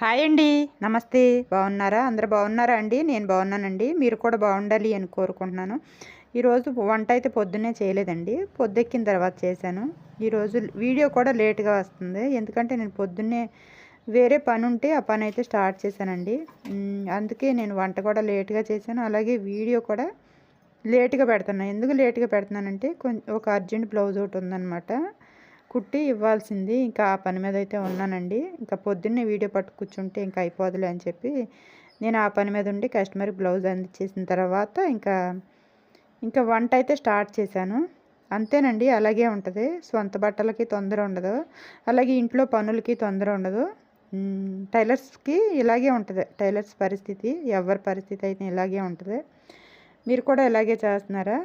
Hi అండి. నమస్తే. బాగున్నారా? అందరు బాగున్నారా అండి? నేను బాగున్నానండి. మీరు కూడా బాగుండాలి అని కోరుకుంటున్నాను. ఈరోజు వంట అయితే పొద్దున్నే చేయలేదండి. పొద్దెక్కిన తర్వాత చేశాను. ఈరోజు వీడియో కూడా లేట్గా వస్తుంది. ఎందుకంటే నేను పొద్దున్నే వేరే పని ఉంటే ఆ పని అయితే స్టార్ట్ చేశానండి. అందుకే నేను వంట కూడా లేట్గా చేశాను. అలాగే వీడియో కూడా లేట్గా పెడుతున్నాను ఎందుకు లేట్గా పెడుతున్నానంటే కొంచెం ఒక అర్జెంట్ బ్లౌజ్ ఒకటి ఉందన్నమాట. కుట్టి ఇవ్వాల్సింది. ఇంకా ఆ పని మీద అయితే ఉన్నానండి. ఇంకా పొద్దున్నే వీడియో పట్టు కూర్చుంటే ఇంకా అయిపోదులే అని చెప్పి నేను ఆ పని మీద ఉండి కస్టమర్ బ్లౌజ్ అందించేసిన తర్వాత ఇంకా ఇంకా వంట అయితే స్టార్ట్ చేశాను. అంతేనండి అలాగే ఉంటుంది. సొంత బట్టలకి తొందర ఉండదు. అలాగే ఇంట్లో పనులకి తొందర ఉండదు. టైలర్స్కి ఇలాగే ఉంటుంది. టైలర్స్ పరిస్థితి ఎవరి పరిస్థితి అయితే ఇలాగే ఉంటుంది. మీరు కూడా ఇలాగే చేస్తున్నారా?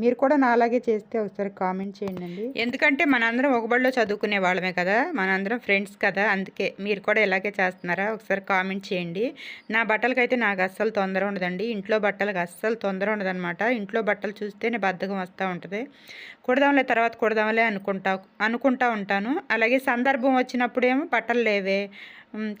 మీరు కూడా నాలాగే చేస్తే ఒకసారి కామెంట్ చేయండి అండి ఎందుకంటే మనందరం ఒక బడిలో చదువుకునే వాళ్ళమే కదా మనందరం ఫ్రెండ్స్ కదా అందుకే మీరు కూడా ఇలాగే చేస్తున్నారా? ఒకసారి కామెంట్ చేయండి. నా బట్టలకైతే నాకు అస్సలు తొందర ఉండదండి. ఇంట్లో బట్టలకు అస్సలు తొందర ఉండదన్నమాట. ఇంట్లో బట్టలు చూస్తేనే బద్ధకం వస్తూ ఉంటుంది. కుడదాంలే తర్వాత కుడదాంలే అనుకుంటా అనుకుంటా ఉంటాను. అలాగే సందర్భం వచ్చినప్పుడేమో బట్టలు లేవే.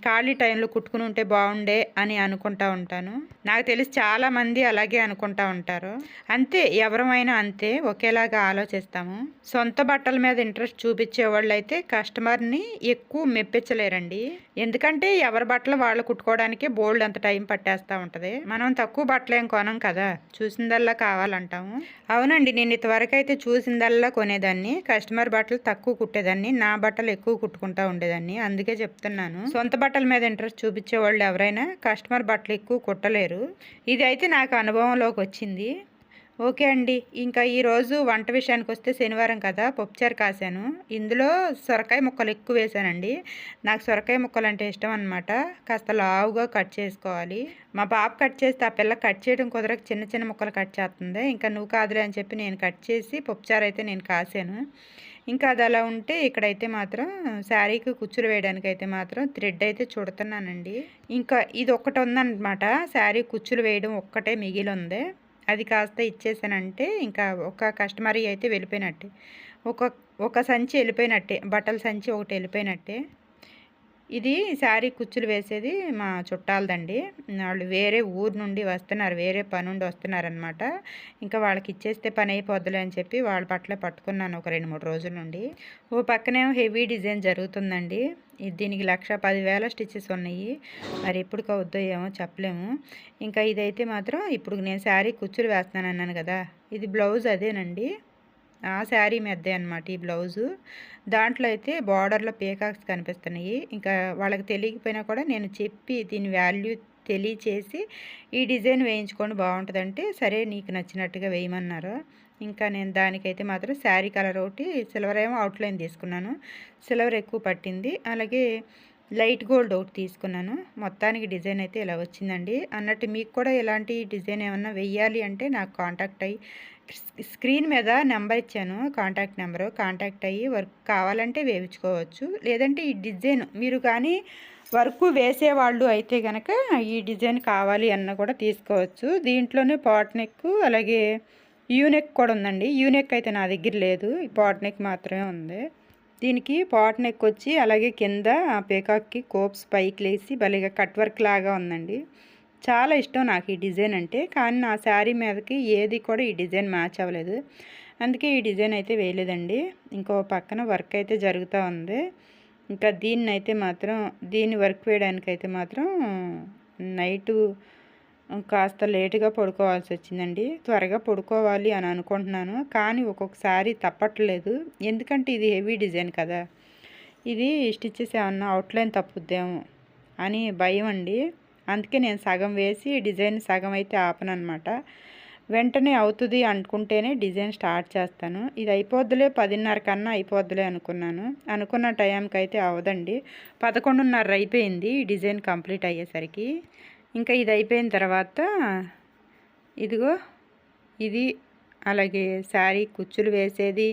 ఖాళీ టైంలో కుట్టుకుని ఉంటే బాగుండే అని అనుకుంటా ఉంటాను. నాకు తెలిసి చాలామంది అలాగే అనుకుంటా ఉంటారు. అంతే ఎవరమైనా అంతే ఒకేలాగా ఆలోచిస్తాము. సొంత బట్టల మీద ఇంట్రెస్ట్ చూపించే వాళ్ళు అయితే కస్టమర్ని ఎక్కువ మెప్పించలేరండి. ఎందుకంటే ఎవరి బట్టలు వాళ్ళు కుట్టుకోవడానికే బోల్డ్ అంత టైం పట్టేస్తూ ఉంటుంది. మనం తక్కువ బట్టలు ఏం కొనం కదా చూసిందల్లా కావాలంటాము. అవునండి నేను ఇంతవరకు అయితే చూసిందల్లా కొనేదాన్ని. కస్టమర్ బట్టలు తక్కువ కుట్టేదాన్ని నా బట్టలు ఎక్కువ కుట్టుకుంటా ఉండేదాన్ని. అందుకే చెప్తున్నాను. సొంత బట్టల మీద ఇంట్రెస్ట్ చూపించే వాళ్ళు ఎవరైనా కస్టమర్ బట్టలు ఎక్కువ కుట్టలేరు. ఇది అయితే నాకు అనుభవంలోకి వచ్చింది. ఓకే అండి ఇంకా ఈరోజు వంట విషయానికి వస్తే శనివారం కదా పప్పుచారు కాశాను. ఇందులో సొరకాయ ముక్కలు ఎక్కువ వేసానండి నాకు సొరకాయ ముక్కలు అంటే ఇష్టం అనమాట కాస్త లావుగా కట్ చేసుకోవాలి. మా పాప కట్ చేస్తే ఆ పిల్ల కట్ చేయడం కుదరక చిన్న చిన్న ముక్కలు కట్ చేస్తుంది. ఇంకా నువ్వు కాదులే అని చెప్పి నేను కట్ చేసి పప్పుచారు అయితే నేను కాశాను. ఇంకా అది అలా ఉంటే ఇక్కడైతే మాత్రం శారీకి కుచ్చులు వేయడానికి అయితే మాత్రం థ్రెడ్ అయితే చుడుతున్నానండి. ఇంకా ఇది ఒక్కటి ఉందన్నమాట శారీ కుచ్చులు వేయడం ఒక్కటే మిగిలి ఉంది అది కాస్త ఇచ్చేసానంటే ఇంకా ఒక కస్టమర్ అయితే వెళ్ళిపోయినట్టే. ఒక ఒక సంచి వెళ్ళిపోయినట్టే. బట్టల సంచి ఒకటి వెళ్ళిపోయినట్టే. ఇది శారీ కుచ్చులు వేసేది మా చుట్టాలదండి. వాళ్ళు వేరే ఊరు నుండి వస్తున్నారు వేరే పని నుండి వస్తున్నారనమాట ఇంకా వాళ్ళకి ఇచ్చేస్తే పని అయిపోద్దులే అని చెప్పి వాళ్ళ పట్ల పట్టుకున్నాను ఒక రెండు మూడు రోజుల నుండి. ఓ పక్కనే హెవీ డిజైన్ జరుగుతుందండి. ఇది దీనికి లక్ష పదివేల స్టిచ్చెస్ ఉన్నాయి. మరి ఎప్పుడు అవుద్దో ఏమో చెప్పలేము. ఇంకా ఇదైతే మాత్రం ఇప్పుడు నేను శారీ కుచ్చులు వేస్తున్నాను అన్నాను కదా ఇది బ్లౌజ్ అదేనండి. ఆ శారీ మెద్దే అనమాట ఈ బ్లౌజు. దాంట్లో అయితే బార్డర్లో పీకాక్స్ కనిపిస్తున్నాయి. ఇంకా వాళ్ళకి తెలియకపోయినా కూడా నేను చెప్పి దీని వాల్యూ తెలియచేసి ఈ డిజైన్ వేయించుకొని బాగుంటుందంటే సరే నీకు నచ్చినట్టుగా వేయమన్నారు. ఇంకా నేను దానికైతే మాత్రం శారీ కలర్ ఒకటి సిల్వర్ ఏమో అవుట్లైన్ తీసుకున్నాను. సిల్వర్ ఎక్కువ పట్టింది. అలాగే లైట్ గోల్డ్ ఒకటి తీసుకున్నాను. మొత్తానికి డిజైన్ అయితే ఇలా వచ్చిందండి? అన్నట్టు మీకు కూడా ఇలాంటి డిజైన్ ఏమన్నా వెయ్యాలి అంటే నాకు కాంటాక్ట్ అయ్యి స్క్రీన్ మీద నెంబర్ ఇచ్చాను కాంటాక్ట్ నెంబరు. కాంటాక్ట్ అయ్యి వర్క్ కావాలంటే వేయించుకోవచ్చు. లేదంటే ఈ డిజైన్ మీరు కానీ వర్క్ వేసేవాళ్ళు అయితే కనుక ఈ డిజైన్ కావాలి అన్న కూడా తీసుకోవచ్చు. దీంట్లోనే పాట్ నెక్ అలాగే యూనెక్ కూడా ఉందండి. యూనెక్ అయితే నా దగ్గర లేదు. ఈ పాట్ నెక్ మాత్రమే ఉంది. దీనికి పాట్ నెక్ వచ్చి అలాగే కింద పేకాక్కి కోప్స్ పైకి లేసి భలేగా కట్ వర్క్ లాగా ఉందండి. చాలా ఇష్టం నాకు ఈ డిజైన్ అంటే. కానీ నా శారీ మీదకి ఏది కూడా ఈ డిజైన్ మ్యాచ్ అవ్వలేదు. అందుకే ఈ డిజైన్ అయితే వేయలేదండి. ఇంకో పక్కన వర్క్ అయితే జరుగుతూ ఉంది. ఇంకా దీన్ని అయితే మాత్రం దీన్ని వర్క్ వేయడానికైతే మాత్రం నైటు కాస్త లేటుగా పడుకోవాల్సి వచ్చిందండి. త్వరగా పడుకోవాలి అని అనుకుంటున్నాను. కానీ ఒక్కొక్కసారి తప్పట్లేదు. ఎందుకంటే ఇది హెవీ డిజైన్ కదా. ఇది స్టిచ్చెస్ ఏమన్నా అవుట్లైన్ తప్పుద్దేమో అని భయం అండి. అందుకే నేను సగం వేసి డిజైన్ సగం అయితే ఆపను అనమాట వెంటనే అవుతుంది అనుకుంటేనే డిజైన్ స్టార్ట్ చేస్తాను. ఇది అయిపోద్దులే పదిన్నర కన్నా అయిపోద్దులే అనుకున్నాను. అనుకున్న టైంకి అయితే అవదండి. పదకొండున్నర అయిపోయింది డిజైన్ కంప్లీట్ అయ్యేసరికి. ఇంకా ఇది అయిపోయిన తర్వాత ఇదిగో ఇది అలాగే శారీ కుచ్చులు వేసేది.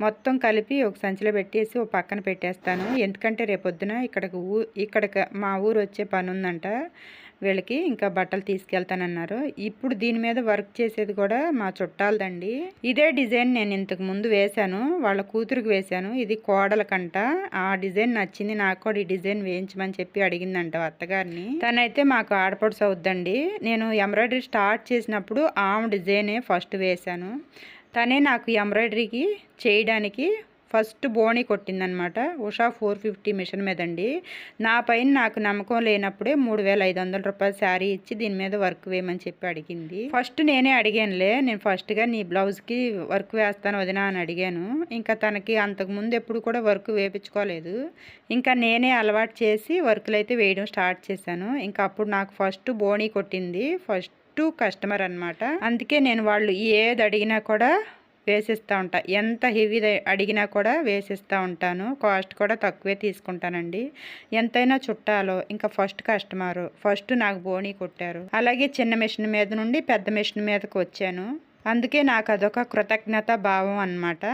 మొత్తం కలిపి ఒక సంచిలో పెట్టేసి ఒక పక్కన పెట్టేస్తాను. ఎందుకంటే రేపొద్దున ఇక్కడికి ఊ ఇక్కడికి మా ఊరు వచ్చే పని ఉందంట వీళ్ళకి ఇంకా బట్టలు తీసుకెళ్తానన్నారు. ఇప్పుడు దీని మీద వర్క్ చేసేది కూడా మా చుట్టాలదండి. ఇదే డిజైన్ నేను ఇంతకు ముందు వేశాను. వాళ్ళ కూతురికి వేశాను. ఇది కోడలకంట. ఆ డిజైన్ నచ్చింది. నాకు కూడా ఈ డిజైన్ వేయించమని చెప్పి అడిగిందంట అత్తగారిని. తనైతే మాకు ఆడపడుచు అవుద్దండి. నేను ఎంబ్రాయిడరీ స్టార్ట్ చేసినప్పుడు ఆమె డిజైనే ఫస్ట్ వేశాను. తనే నాకు ఎంబ్రాయిడరీకి చేయడానికి ఫస్ట్ బోణి కొట్టిందనమాట. ఉషా ఫోర్ ఫిఫ్టీ మిషన్ మీద అండి నా పైన నాకు నమ్మకం లేనప్పుడే మూడు వేల ఐదు వందల రూపాయల శారీ ఇచ్చి దీని మీద వర్క్ వేయమని చెప్పి అడిగింది. ఫస్ట్ నేనే అడిగానులే నేను ఫస్ట్గా నీ బ్లౌజ్కి వర్క్ వేస్తాను వదినా అని అడిగాను. ఇంకా తనకి అంతకుముందు ఎప్పుడు కూడా వర్క్ వేపించుకోలేదు ఇంకా నేనే అలవాటు చేసి వర్క్లు అయితే వేయడం స్టార్ట్ చేశాను. ఇంకా అప్పుడు నాకు ఫస్ట్ బోణి కొట్టింది. ఫస్ట్ కస్టమర్ అనమాట. అందుకే నేను వాళ్ళు ఏది అడిగినా కూడా వేసిస్తూ ఉంటా. ఎంత హెవీ అడిగినా కూడా వేసిస్తూ ఉంటాను. కాస్ట్ కూడా తక్కువే తీసుకుంటానండి. ఎంతైనా చుట్టాలో ఇంకా ఫస్ట్ కస్టమరు ఫస్ట్ నాకు బోనీ కొట్టారు. అలాగే చిన్న మిషన్ మీద నుండి పెద్ద మిషన్ మీదకి వచ్చాను అందుకే నాకు అదొక కృతజ్ఞత భావం అన్నమాట.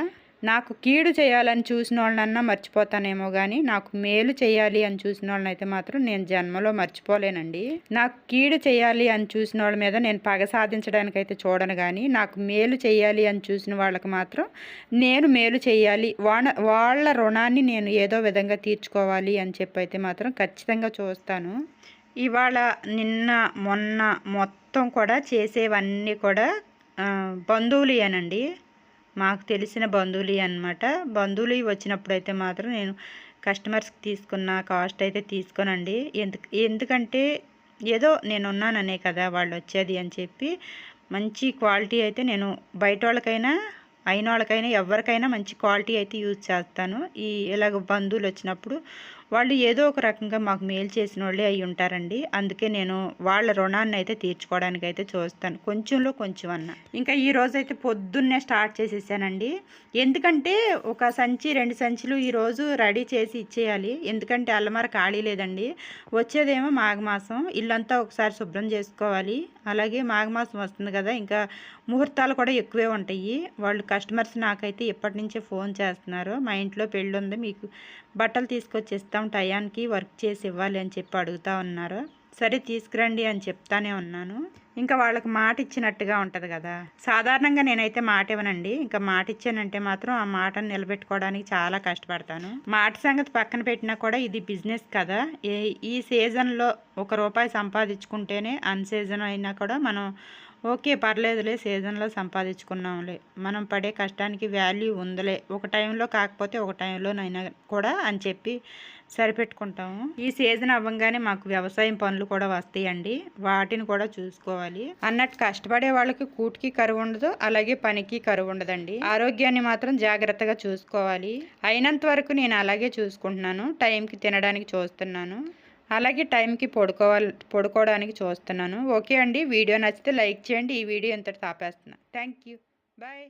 నాకు కీడు చేయాలని చూసిన వాళ్ళనన్నా మర్చిపోతానేమో కానీ నాకు మేలు చేయాలి అని చూసిన వాళ్ళని అయితే మాత్రం నేను జన్మలో మర్చిపోలేనండి. నాకు కీడు చేయాలి అని చూసిన వాళ్ళ మీద నేను పగ సాధించడానికైతే చూడను కానీ నాకు మేలు చేయాలి అని చూసిన వాళ్ళకి మాత్రం నేను మేలు చేయాలి వాళ్ళ వాళ్ళ రుణాన్ని నేను ఏదో విధంగా తీర్చుకోవాలి అని చెప్పి అయితే మాత్రం ఖచ్చితంగా చూస్తాను. ఇవాళ నిన్న మొన్న మొత్తం కూడా చేసేవన్నీ కూడా బంధువులేనండి మాకు తెలిసిన బంధువులు అనమాట బంధువులు వచ్చినప్పుడు అయితే మాత్రం నేను కస్టమర్స్కి తీసుకున్న కాస్ట్ అయితే తీసుకోనండి. ఎందుకు ఎందుకంటే ఏదో నేను ఉన్నాననే కదా వాళ్ళు వచ్చేది అని చెప్పి మంచి క్వాలిటీ అయితే నేను బయట వాళ్ళకైనా అయిన వాళ్ళకైనా ఎవరికైనా మంచి క్వాలిటీ అయితే యూజ్ చేస్తాను. ఈ ఇలాగ బంధువులు వచ్చినప్పుడు వాళ్ళు ఏదో ఒక రకంగా మాకు మేలు చేసిన వాళ్ళే అయి ఉంటారండి. అందుకే నేను వాళ్ళ రుణాన్ని అయితే తీర్చుకోవడానికి అయితే చూస్తాను. కొంచెంలో కొంచెం అన్న ఇంకా ఈ రోజు అయితే పొద్దున్నే స్టార్ట్ చేసేసానండి. ఎందుకంటే ఒక సంచి రెండు సంచులు ఈరోజు రెడీ చేసి ఇచ్చేయాలి. ఎందుకంటే అల్లమార ఖాళీ లేదండి. వచ్చేదేమో మాఘమాసం. ఇల్లంతా ఒకసారి శుభ్రం చేసుకోవాలి. అలాగే మాఘమాసం వస్తుంది కదా ఇంకా ముహూర్తాలు కూడా ఎక్కువే ఉంటాయి. వాళ్ళు కస్టమర్స్ నాకైతే ఎప్పటి నుంచే ఫోన్ చేస్తున్నారు. మా ఇంట్లో పెళ్ళి ఉంది మీకు బట్టలు తీసుకొచ్చేస్తాం టయానికి వర్క్ చేసి ఇవ్వాలి అని చెప్పి అడుగుతా ఉన్నారు. సరే తీసుకురండి అని చెప్తానే ఉన్నాను. ఇంకా వాళ్ళకి మాట ఇచ్చినట్టుగా ఉంటుంది కదా. సాధారణంగా నేనైతే మాట ఇవ్వనండి. ఇంకా మాట ఇచ్చానంటే మాత్రం ఆ మాటను నిలబెట్టుకోవడానికి చాలా కష్టపడతాను. మాట సంగతి పక్కన పెట్టినా కూడా ఇది బిజినెస్ కదా. ఈ సీజన్లో ఒక రూపాయి సంపాదించుకుంటేనే అన్ సీజన్ అయినా కూడా మనం ఓకే పర్లేదులే సీజన్లో సంపాదించుకున్నాంలే. మనం పడే కష్టానికి వాల్యూ ఉందిలే. ఒక టైంలో కాకపోతే ఒక టైంలోనైనా కూడా అని చెప్పి సరిపెట్టుకుంటాము. ఈ సీజన్ అవ్వగానే మాకు వ్యవసాయం పనులు కూడా వస్తాయండి. వాటిని కూడా చూసుకోవాలి. అన్నట్టు కష్టపడే వాళ్ళకి కూటికి కరువు ఉండదు అలాగే పనికి కరువు ఉండదండి. ఆరోగ్యాన్ని మాత్రం జాగ్రత్తగా చూసుకోవాలి. అయినంత వరకు నేను అలాగే చూసుకుంటున్నాను. టైంకి తినడానికి చూస్తున్నాను. అలాగే టైంకి పడుకోవాలి పడుకోవడానికి చూస్తున్నాను. ఓకే అండి. వీడియో నచ్చితే లైక్ చేయండి. ఈ వీడియో ఇంతటి తాపేస్తున్నాను థ్యాంక్ యూ. బాయ్.